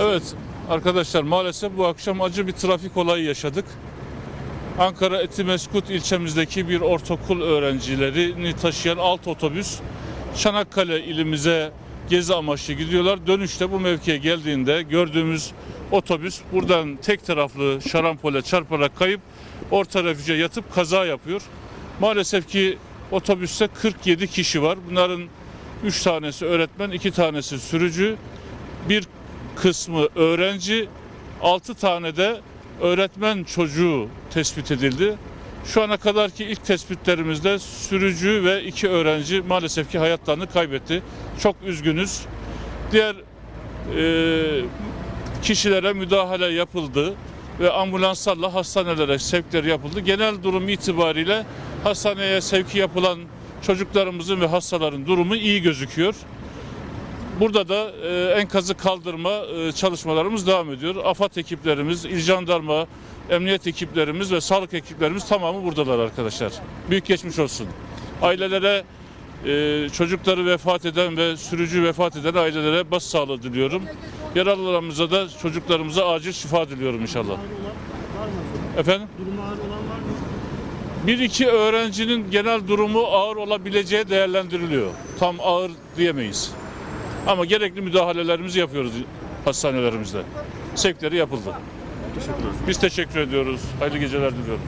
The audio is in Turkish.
Evet arkadaşlar maalesef bu akşam acı bir trafik olayı yaşadık. Ankara Etimeskut ilçemizdeki bir ortaokul öğrencilerini taşıyan alt otobüs Çanakkale ilimize gezi amaçlı gidiyorlar. Dönüşte bu mevkiye geldiğinde gördüğümüz otobüs buradan tek taraflı şarampole çarparak kayıp orta refüje yatıp kaza yapıyor. Maalesef ki otobüste 47 kişi var. Bunların 3 tanesi öğretmen, 2 tanesi sürücü, bir kısmı öğrenci, 6 tane de öğretmen çocuğu tespit edildi. Şu ana kadarki ilk tespitlerimizde sürücü ve iki öğrenci maalesef ki hayatlarını kaybetti. Çok üzgünüz. Diğer e, kişilere müdahale yapıldı ve ambulanslarla hastanelere sevkleri yapıldı. Genel durum itibariyle hastaneye sevki yapılan çocuklarımızın ve hastaların durumu iyi gözüküyor. Burada da e, enkazı kaldırma e, çalışmalarımız devam ediyor. AFAD ekiplerimiz, İl Jandarma, emniyet ekiplerimiz ve sağlık ekiplerimiz tamamı buradalar arkadaşlar. Büyük geçmiş olsun. Ailelere e, çocukları vefat eden ve sürücü vefat eden ailelere başsağlığı diliyorum. Yaralılarımıza da çocuklarımıza acil şifa diliyorum inşallah. Efendim? Durumu ağır olan var mı? Bir iki öğrencinin genel durumu ağır olabileceği değerlendiriliyor. Tam ağır diyemeyiz. Ama gerekli müdahalelerimizi yapıyoruz hastanelerimizde. Sevkleri yapıldı. Teşekkür Biz teşekkür ediyoruz. Hayırlı geceler diliyorum.